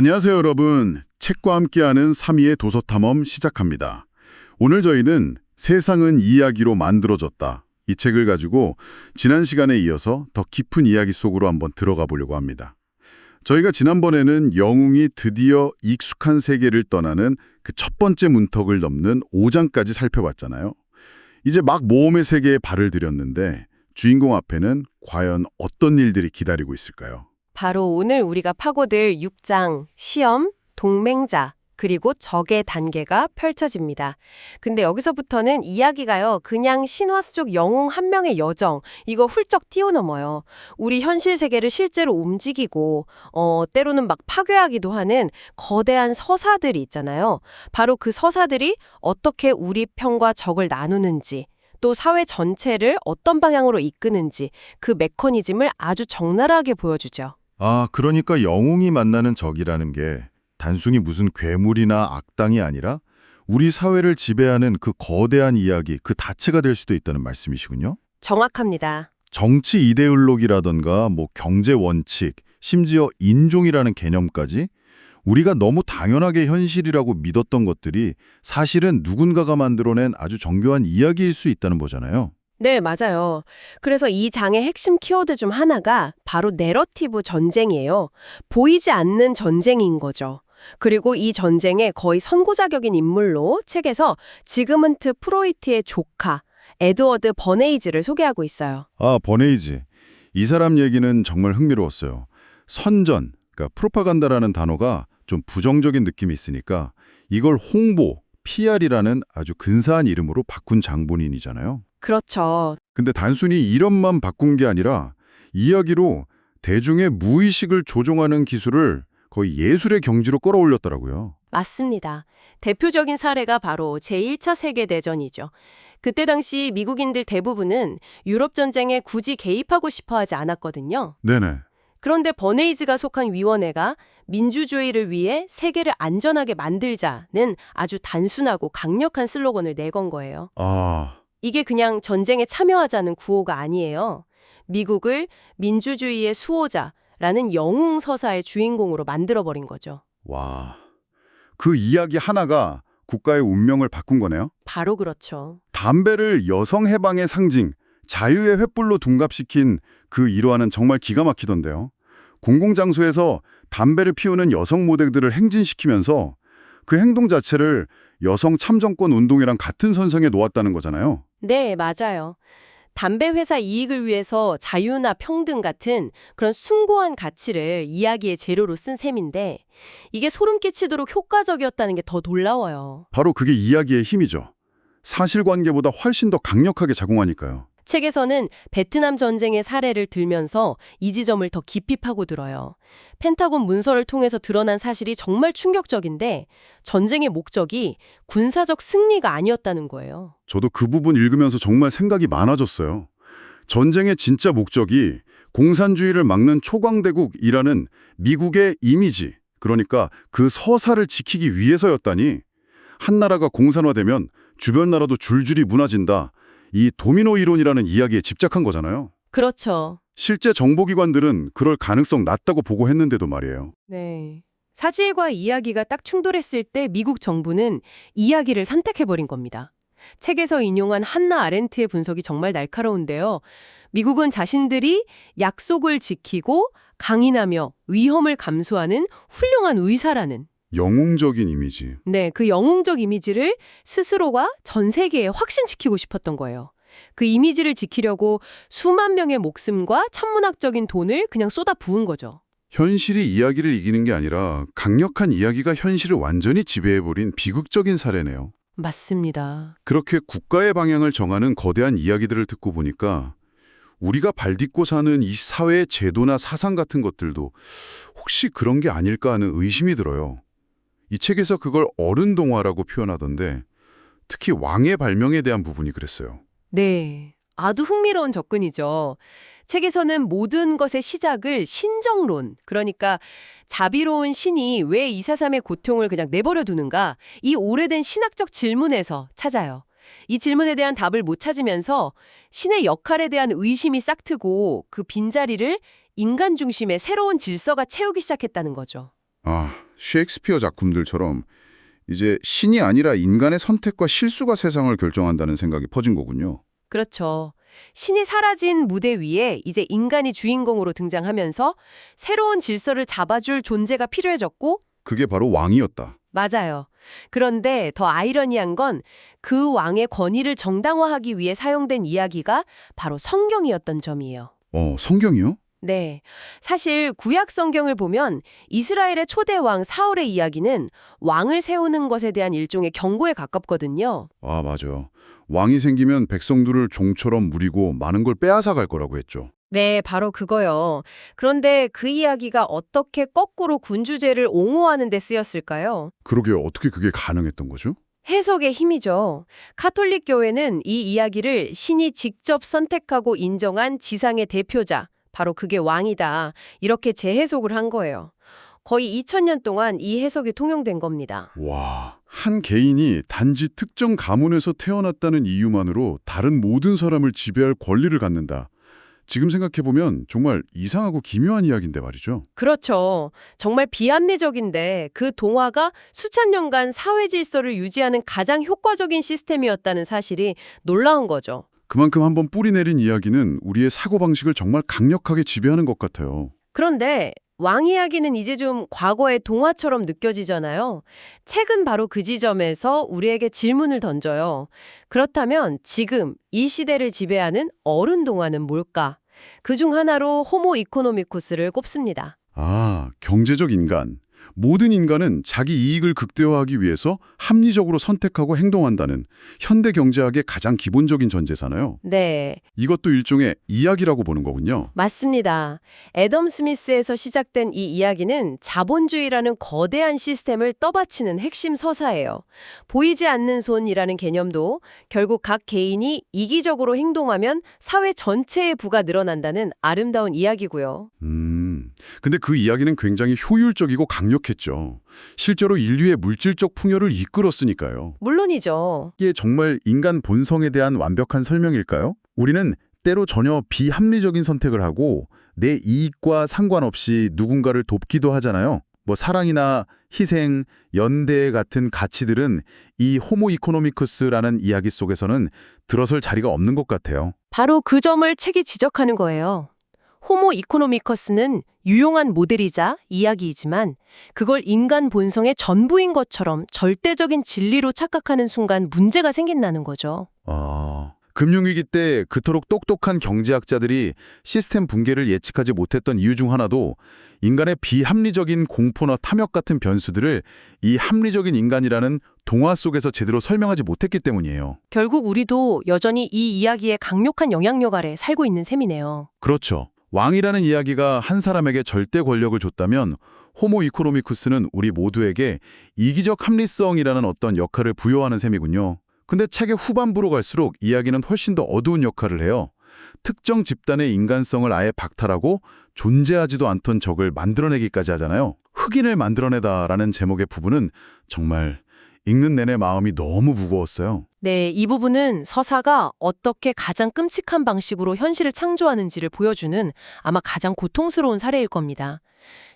안녕하세요, 여러분. 책과 함께하는 3위의 도서 탐험 시작합니다. 오늘 저희는 세상은 이야기로 만들어졌다. 이 책을 가지고 지난 시간에 이어서 더 깊은 이야기 속으로 한번 들어가 보려고 합니다. 저희가 지난번에는 영웅이 드디어 익숙한 세계를 떠나는 그 첫 번째 문턱을 넘는 5장까지 살펴봤잖아요. 이제 막 모험의 세계에 발을 들였는데 주인공 앞에는 과연 어떤 일들이 기다리고 있을까요? 바로 오늘 우리가 파고들 6장, 시험, 동맹자, 그리고 적의 단계가 펼쳐집니다. 근데 여기서부터는 이야기가요, 그냥 신화 속 영웅 한 명의 여정, 이거 훌쩍 뛰어넘어요. 우리 현실 세계를 실제로 움직이고, 어, 때로는 막 파괴하기도 하는 거대한 서사들이 있잖아요. 바로 그 서사들이 어떻게 우리 편과 적을 나누는지, 또 사회 전체를 어떤 방향으로 이끄는지 그 메커니즘을 아주 적나라하게 보여주죠. 아, 그러니까 영웅이 만나는 적이라는 게 단순히 무슨 괴물이나 악당이 아니라 우리 사회를 지배하는 그 거대한 이야기, 그 다체가 될 수도 있다는 말씀이시군요. 정확합니다. 정치 이데올로기라던가 뭐 경제 원칙, 심지어 인종이라는 개념까지 우리가 너무 당연하게 현실이라고 믿었던 것들이 사실은 누군가가 만들어낸 아주 정교한 이야기일 수 있다는 거잖아요. 네, 맞아요. 그래서 이 장의 핵심 키워드 중 하나가 바로 내러티브 전쟁이에요. 보이지 않는 전쟁인 거죠. 그리고 이 전쟁의 거의 선고자격인 인물로 책에서 지그문트 프로이트의 조카, 에드워드 버네이즈를 소개하고 있어요. 아, 버네이지. 이 사람 얘기는 정말 흥미로웠어요. 선전, 그러니까 프로파간다라는 단어가 좀 부정적인 느낌이 있으니까 이걸 홍보, PR이라는 아주 근사한 이름으로 바꾼 장본인이잖아요. 그렇죠. 근데 단순히 이름만 바꾼 게 아니라 이야기로 대중의 무의식을 조종하는 기술을 거의 예술의 경지로 끌어올렸더라고요. 맞습니다. 대표적인 사례가 바로 제1차 세계대전이죠. 그때 당시 미국인들 대부분은 유럽 전쟁에 굳이 개입하고 싶어 하지 않았거든요. 네네. 그런데 버네이즈가 속한 위원회가 민주주의를 위해 세계를 안전하게 만들자는 아주 단순하고 강력한 슬로건을 내건 거예요. 아, 이게 그냥 전쟁에 참여하자는 구호가 아니에요. 미국을 민주주의의 수호자라는 영웅 서사의 주인공으로 만들어버린 거죠. 와. 그 이야기 하나가 국가의 운명을 바꾼 거네요. 바로 그렇죠. 담배를 여성 해방의 상징, 자유의 횃불로 둔갑시킨 그 일화는 정말 기가 막히던데요. 공공장소에서 담배를 피우는 여성 모델들을 행진시키면서 그 행동 자체를 여성 참정권 운동이랑 같은 선상에 놓았다는 거잖아요. 네, 맞아요. 담배 회사 이익을 위해서 자유나 평등 같은 그런 숭고한 가치를 이야기의 재료로 쓴 셈인데 이게 소름 끼치도록 효과적이었다는 게 더 놀라워요. 바로 그게 이야기의 힘이죠. 사실관계보다 훨씬 더 강력하게 작용하니까요. 책에서는 베트남 전쟁의 사례를 들면서 이 지점을 더 깊이 파고들어요. 펜타곤 문서를 통해서 드러난 사실이 정말 충격적인데 전쟁의 목적이 군사적 승리가 아니었다는 거예요. 저도 그 부분 읽으면서 정말 생각이 많아졌어요. 전쟁의 진짜 목적이 공산주의를 막는 초강대국이라는 미국의 이미지, 그러니까 그 서사를 지키기 위해서였다니 한 나라가 공산화되면 주변 나라도 줄줄이 무너진다. 이 도미노 이론이라는 이야기에 집착한 거잖아요. 그렇죠. 실제 정보기관들은 그럴 가능성 낮다고 보고했는데도 말이에요. 네. 사실과 이야기가 딱 충돌했을 때 미국 정부는 이야기를 선택해버린 겁니다. 책에서 인용한 한나 아렌트의 분석이 정말 날카로운데요. 미국은 자신들이 약속을 지키고 강인하며 위험을 감수하는 훌륭한 의사라는 영웅적인 이미지. 네, 그 영웅적 이미지를 스스로가 전 세계에 확신시키고 싶었던 거예요. 그 이미지를 지키려고 수만 명의 목숨과 천문학적인 돈을 그냥 쏟아 부은 거죠. 현실이 이야기를 이기는 게 아니라 강력한 이야기가 현실을 완전히 지배해버린 비극적인 사례네요. 맞습니다. 그렇게 국가의 방향을 정하는 거대한 이야기들을 듣고 보니까 우리가 발딛고 사는 이 사회의 제도나 사상 같은 것들도 혹시 그런 게 아닐까 하는 의심이 들어요. 이 책에서 그걸 어른 동화라고 표현하던데 특히 왕의 발명에 대한 부분이 그랬어요. 네. 아주 흥미로운 접근이죠. 책에서는 모든 것의 시작을 신정론, 그러니까 자비로운 신이 왜 이사삼의 고통을 그냥 내버려 두는가, 이 오래된 신학적 질문에서 찾아요. 이 질문에 대한 답을 못 찾으면서 신의 역할에 대한 의심이 싹트고 그 빈자리를 인간 중심의 새로운 질서가 채우기 시작했다는 거죠. 아, 셰익스피어 작품들처럼 이제 신이 아니라 인간의 선택과 실수가 세상을 결정한다는 생각이 퍼진 거군요. 그렇죠. 신이 사라진 무대 위에 이제 인간이 주인공으로 등장하면서 새로운 질서를 잡아줄 존재가 필요해졌고 그게 바로 왕이었다. 맞아요. 그런데 더 아이러니한 건 그 왕의 권위를 정당화하기 위해 사용된 이야기가 바로 성경이었던 점이에요. 어, 성경이요? 네. 사실 구약 성경을 보면 이스라엘의 초대 왕 사울의 이야기는 왕을 세우는 것에 대한 일종의 경고에 가깝거든요. 아, 맞아요. 왕이 생기면 백성들을 종처럼 무리고 많은 걸 빼앗아 갈 거라고 했죠. 네, 바로 그거요. 그런데 그 이야기가 어떻게 거꾸로 군주제를 옹호하는 데 쓰였을까요? 그러게요. 어떻게 그게 가능했던 거죠? 해석의 힘이죠. 카톨릭 교회는 이 이야기를 신이 직접 선택하고 인정한 지상의 대표자, 바로 그게 왕이다. 이렇게 재해석을 한 거예요. 거의 2000년 동안 이 해석이 통용된 겁니다. 와, 한 개인이 단지 특정 가문에서 태어났다는 이유만으로 다른 모든 사람을 지배할 권리를 갖는다. 지금 생각해보면 정말 이상하고 기묘한 이야기인데 말이죠. 그렇죠. 정말 비합리적인데 그 동화가 수천 년간 사회 질서를 유지하는 가장 효과적인 시스템이었다는 사실이 놀라운 거죠. 그만큼 한번 뿌리 내린 이야기는 우리의 사고방식을 정말 강력하게 지배하는 것 같아요. 그런데 왕 이야기는 이제 좀 과거의 동화처럼 느껴지잖아요. 책은 바로 그 지점에서 우리에게 질문을 던져요. 그렇다면 지금 이 시대를 지배하는 어른 동화는 뭘까? 그 중 하나로 호모 이코노미쿠스를 꼽습니다. 아, 경제적 인간. 모든 인간은 자기 이익을 극대화하기 위해서 합리적으로 선택하고 행동한다는 현대 경제학의 가장 기본적인 전제잖아요. 네, 이것도 일종의 이야기라고 보는 거군요. 맞습니다. 애덤 스미스에서 시작된 이 이야기는 자본주의라는 거대한 시스템을 떠받치는 핵심 서사예요. 보이지 않는 손이라는 개념도 결국 각 개인이 이기적으로 행동하면 사회 전체의 부가 늘어난다는 아름다운 이야기고요. 음, 근데 그 이야기는 굉장히 효율적이고 강력했죠. 실제로 인류의 물질적 풍요를 이끌었으니까요. 물론이죠. 이게 정말 인간 본성에 대한 완벽한 설명일까요? 우리는 때로 전혀 비합리적인 선택을 하고 내 이익과 상관없이 누군가를 돕기도 하잖아요. 뭐 사랑이나 희생, 연대 같은 가치들은 이 호모 이코노미쿠스라는 이야기 속에서는 들어설 자리가 없는 것 같아요. 바로 그 점을 책이 지적하는 거예요. 호모 이코노미커스는 유용한 모델이자 이야기이지만 그걸 인간 본성의 전부인 것처럼 절대적인 진리로 착각하는 순간 문제가 생긴다는 거죠. 아, 금융위기 때 그토록 똑똑한 경제학자들이 시스템 붕괴를 예측하지 못했던 이유 중 하나도 인간의 비합리적인 공포나 탐욕 같은 변수들을 이 합리적인 인간이라는 동화 속에서 제대로 설명하지 못했기 때문이에요. 결국 우리도 여전히 이 이야기의 강력한 영향력 아래 살고 있는 셈이네요. 그렇죠. 왕이라는 이야기가 한 사람에게 절대 권력을 줬다면 호모 이코노미쿠스는 우리 모두에게 이기적 합리성이라는 어떤 역할을 부여하는 셈이군요. 근데 책의 후반부로 갈수록 이야기는 훨씬 더 어두운 역할을 해요. 특정 집단의 인간성을 아예 박탈하고 존재하지도 않던 적을 만들어내기까지 하잖아요. 흑인을 만들어내다라는 제목의 부분은 정말 읽는 내내 마음이 너무 무거웠어요. 네, 이 부분은 서사가 어떻게 가장 끔찍한 방식으로 현실을 창조하는지를 보여주는 아마 가장 고통스러운 사례일 겁니다.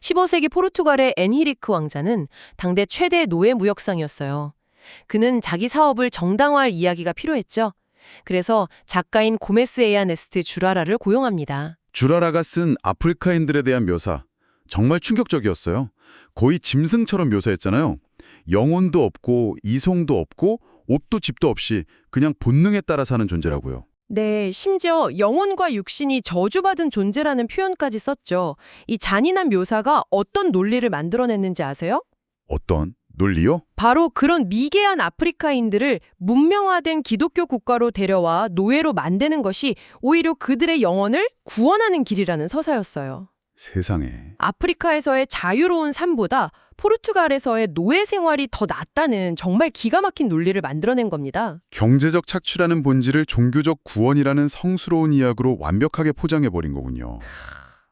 15세기 포르투갈의 엔히리크 왕자는 당대 최대 노예 무역상이었어요. 그는 자기 사업을 정당화할 이야기가 필요했죠. 그래서 작가인 고메스 에아네스트 주라라를 고용합니다. 주라라가 쓴 아프리카인들에 대한 묘사 정말 충격적이었어요. 거의 짐승처럼 묘사했잖아요. 영혼도 없고 이성도 없고 옷도 집도 없이 그냥 본능에 따라 사는 존재라고요. 네, 심지어 영혼과 육신이 저주받은 존재라는 표현까지 썼죠. 이 잔인한 묘사가 어떤 논리를 만들어냈는지 아세요? 어떤 논리요? 바로 그런 미개한 아프리카인들을 문명화된 기독교 국가로 데려와 노예로 만드는 것이 오히려 그들의 영혼을 구원하는 길이라는 서사였어요. 세상에. 아프리카에서의 자유로운 삶보다 포르투갈에서의 노예 생활이 더 낫다는 정말 기가 막힌 논리를 만들어낸 겁니다. 경제적 착취라는 본질을 종교적 구원이라는 성스러운 이야기로 완벽하게 포장해버린 거군요.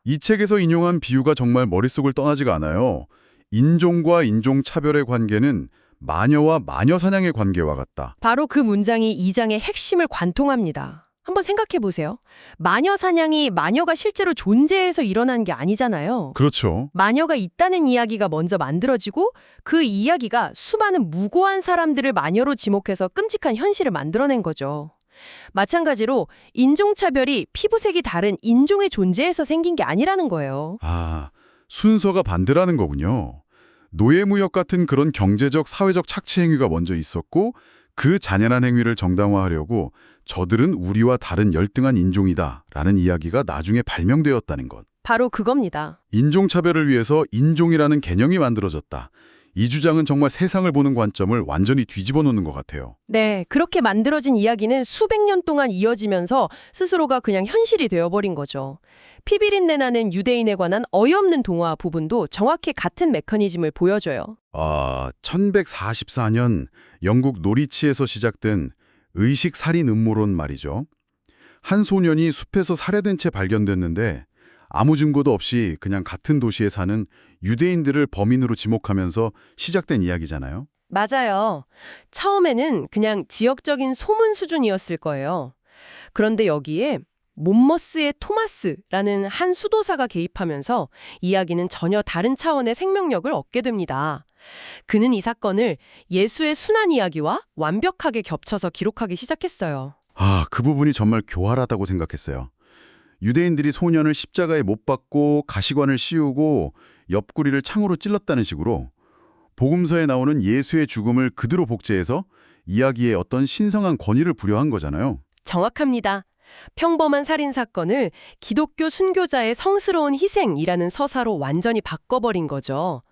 이 책에서 인용한 비유가 정말 머릿속을 떠나지가 않아요. 인종과 인종 차별의 관계는 마녀와 마녀 사냥의 관계와 같다. 바로 그 문장이 이 장의 핵심을 관통합니다. 한번 생각해 보세요. 마녀 사냥이 마녀가 실제로 존재해서 일어난 게 아니잖아요. 그렇죠. 마녀가 있다는 이야기가 먼저 만들어지고 그 이야기가 수많은 무고한 사람들을 마녀로 지목해서 끔찍한 현실을 만들어낸 거죠. 마찬가지로 인종차별이 피부색이 다른 인종의 존재에서 생긴 게 아니라는 거예요. 아, 순서가 반대라는 거군요. 노예무역 같은 그런 경제적, 사회적 착취 행위가 먼저 있었고 그 잔인한 행위를 정당화하려고 저들은 우리와 다른 열등한 인종이다 라는 이야기가 나중에 발명되었다는 것. 바로 그겁니다. 인종차별을 위해서 인종이라는 개념이 만들어졌다. 이 주장은 정말 세상을 보는 관점을 완전히 뒤집어 놓는 것 같아요. 네, 그렇게 만들어진 이야기는 수백 년 동안 이어지면서 스스로가 그냥 현실이 되어버린 거죠. 피비린내 나는 유대인에 관한 어이없는 동화 부분도 정확히 같은 메커니즘을 보여줘요. 아, 1144년 영국 노리치에서 시작된 의식 살인 음모론 말이죠. 한 소년이 숲에서 살해된 채 발견됐는데 아무 증거도 없이 그냥 같은 도시에 사는 유대인들을 범인으로 지목하면서 시작된 이야기잖아요. 맞아요. 처음에는 그냥 지역적인 소문 수준이었을 거예요. 그런데 여기에 몬머스의 토마스라는 한 수도사가 개입하면서 이야기는 전혀 다른 차원의 생명력을 얻게 됩니다. 그는 이 사건을 예수의 순환 이야기와 완벽하게 겹쳐서 기록하기 시작했어요. 아, 그 부분이 정말 교활하다고 생각했어요. 유대인들이 소년을 십자가에 못 박고 가시관을 씌우고 옆구리를 창으로 찔렀다는 식으로 복음서에 나오는 예수의 죽음을 그대로 복제해서 이야기에 어떤 신성한 권위를 부여한 거잖아요. 정확합니다. 평범한 살인 사건을 기독교 순교자의 성스러운 희생이라는 서사로 완전히 바꿔버린 거죠.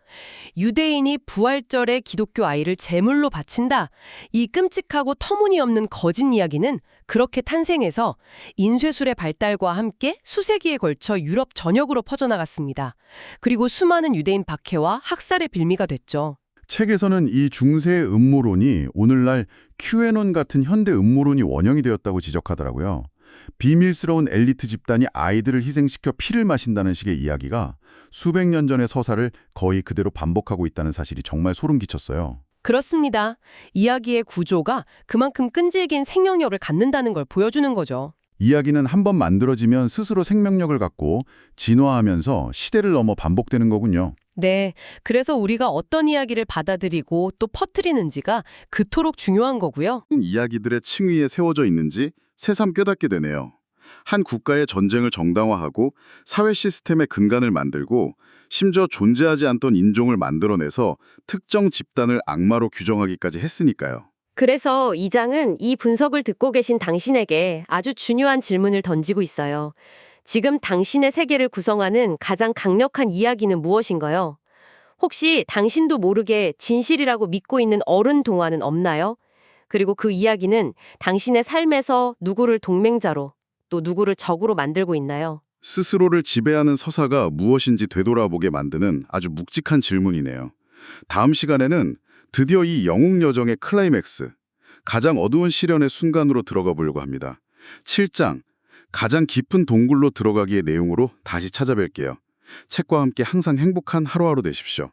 유대인이 부활절에 기독교 아이를 제물로 바친다. 이 끔찍하고 터무니없는 거짓 이야기는 그렇게 탄생해서 인쇄술의 발달과 함께 수세기에 걸쳐 유럽 전역으로 퍼져나갔습니다. 그리고 수많은 유대인 박해와 학살의 빌미가 됐죠. 책에서는 이 중세 음모론이 오늘날 QAnon 같은 현대 음모론이 원형이 되었다고 지적하더라고요. 비밀스러운 엘리트 집단이 아이들을 희생시켜 피를 마신다는 식의 이야기가 수백 년 전의 서사를 거의 그대로 반복하고 있다는 사실이 정말 소름 끼쳤어요. 그렇습니다. 이야기의 구조가 그만큼 끈질긴 생명력을 갖는다는 걸 보여주는 거죠. 이야기는 한 번 만들어지면 스스로 생명력을 갖고 진화하면서 시대를 넘어 반복되는 거군요. 네. 그래서 우리가 어떤 이야기를 받아들이고 또 퍼뜨리는지가 그토록 중요한 거고요. 이야기들의 층위에 세워져 있는지 새삼 깨닫게 되네요. 한 국가의 전쟁을 정당화하고 사회 시스템의 근간을 만들고 심지어 존재하지 않던 인종을 만들어내서 특정 집단을 악마로 규정하기까지 했으니까요. 그래서 이 장은 이 분석을 듣고 계신 당신에게 아주 중요한 질문을 던지고 있어요. 지금 당신의 세계를 구성하는 가장 강력한 이야기는 무엇인가요? 혹시 당신도 모르게 진실이라고 믿고 있는 어른 동화는 없나요? 그리고 그 이야기는 당신의 삶에서 누구를 동맹자로 또 누구를 적으로 만들고 있나요? 스스로를 지배하는 서사가 무엇인지 되돌아보게 만드는 아주 묵직한 질문이네요. 다음 시간에는 드디어 이 영웅 여정의 클라이맥스, 가장 어두운 시련의 순간으로 들어가 보려고 합니다. 7장, 가장 깊은 동굴로 들어가기의 내용으로 다시 찾아뵐게요. 책과 함께 항상 행복한 하루하루 되십시오.